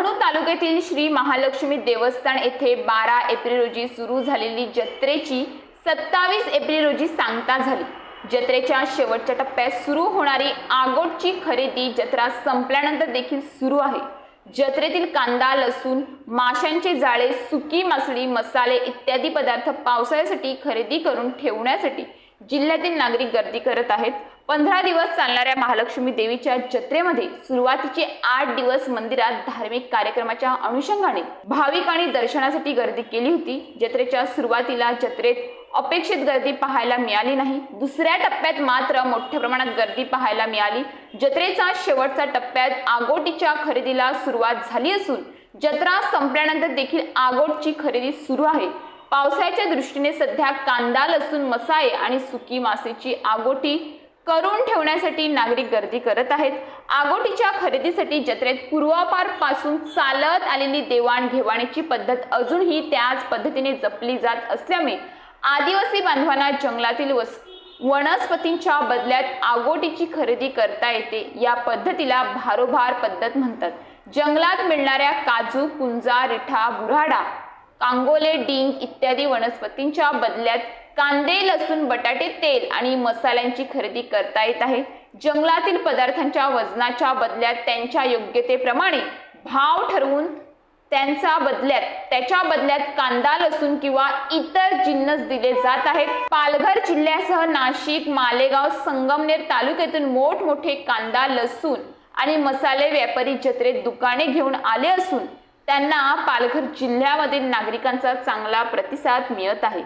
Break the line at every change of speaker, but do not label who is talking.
येथील श्री महालक्ष्मी देवस्थान येथे बारा एप्रिल रोजी सुरू झालेली जत्रेची सत्तावीस एप्रिल रोजी सांगता झाली. जत्रेच्या शेवटच्या टप्प्यात सुरू होणारी आगोटची खरेदी जत्रा संपल्यानंतर देखील सुरू आहे. जत्रेतील कांदा लसूण माशांचे जाळे सुकी मासळी मसाले इत्यादी पदार्थ पावसाळ्यासाठी खरेदी करून ठेवण्यासाठी जिल्ह्यातील नागरिक गर्दी करत आहेत. पंधरा दिवस चालणाऱ्या महालक्ष्मी देवीच्या जत्रेमध्ये सुरुवातीचे आठ दिवस मंदिरात धार्मिक कार्यक्रमाच्या अनुषंगाने भाविकांनी दर्शनासाठी गर्दी केली होती. जत्रेच्या सुरुवातीला जत्रेत अपेक्षित गर्दी पाहायला मिळाली नाही. दुसऱ्या टप्प्यात मात्र मोठ्या प्रमाणात गर्दी पाहायला मिळाली. जत्रेचा शेवटचा टप्प्यात आगोटीच्या खरेदीला सुरुवात झाली असून जत्रा संपल्यानंतर देखील आगोटची खरेदी सुरू आहे. पावसाळ्याच्या दृष्टीने सध्या कांदा लसूण मसाले आणि सुकी मासेची आगोटी करून ठेवण्यासाठी नागरिक गर्दी करत आहेत. आगोटीच्या खरेदीसाठी जत्रेत पूर्वापारपासून चालत आलेली देवाणघेवाणीची पद्धत अजूनही त्याच पद्धतीने जपली जात असल्यामुळे आदिवासी बांधवांना जंगलातील वस वनस्पतींच्या बदल्यात आगोटीची खरेदी करता येते. या पद्धतीला भारोभार पद्धत म्हणतात. जंगलात मिळणाऱ्या काजू कुंजा रिठा बुराडा कांगोले डिंग इत्यादी वनस्पतींच्या बदल्यात कांदे लसूण बटाटे तेल आणि मसाल्यांची खरेदी करता येत आहे. जंगलातील पदार्थांच्या वजनाच्या बदल्यात त्यांच्या योग्यतेप्रमाणे भाव ठरवून त्यांचा बदल्यात त्याच्या बदल्यात कांदा लसूण किंवा इतर जिन्नस दिले जात आहेत. पालघर जिल्ह्यासह नाशिक मालेगाव संगमनेर तालुक्यातून मोठमोठे कांदा लसूण आणि मसाले व्यापारी जत्रेत दुकाने घेऊन आले असून त्यांना पालघर जिल्ह्यामधील नागरिकांचा चांगला प्रतिसाद मिळत आहे.